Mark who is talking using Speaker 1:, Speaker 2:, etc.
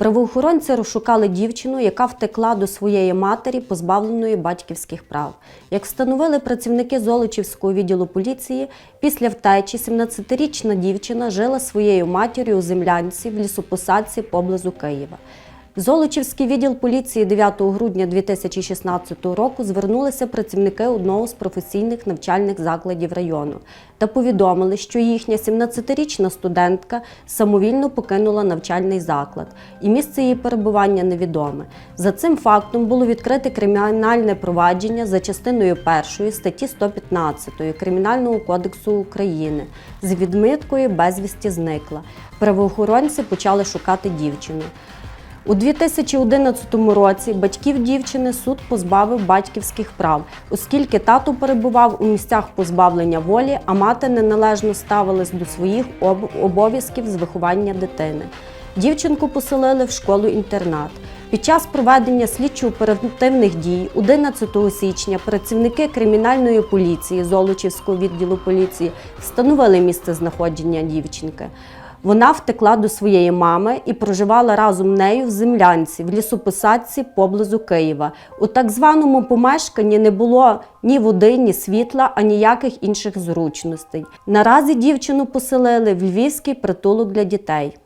Speaker 1: Правоохоронці розшукали дівчину, яка втекла до своєї матері, позбавленої батьківських прав. Як встановили працівники Золочівського відділу поліції, після втечі 17-річна дівчина жила своєю матір'ю у землянці в лісопосадці поблизу Києва. Золочівський відділ поліції 9 грудня 2016 року звернулися працівники одного з професійних навчальних закладів району та повідомили, що їхня 17-річна студентка самовільно покинула навчальний заклад, і місце її перебування невідоме. За цим фактом було відкрите кримінальне провадження за частиною 1 статті 115 Кримінального кодексу України з відмиткою безвісті зникла. Правоохоронці почали шукати дівчину. У 2011 році батьків дівчини суд позбавив батьківських прав, оскільки тато перебував у місцях позбавлення волі, а мати неналежно ставилась до своїх об- обов'язків з виховання дитини. Дівчинку поселили в школу-інтернат. Під час проведення слідчо-оперативних дій 11 січня працівники кримінальної поліції Золочівського відділу поліції встановили місце знаходження дівчинки. Вона втекла до своєї мами і проживала разом нею в землянці в лісопосадці поблизу Києва. У так званому помешканні не було ні води, ні світла, а ніяких інших зручностей. Наразі дівчину поселили в львівський притулок для дітей.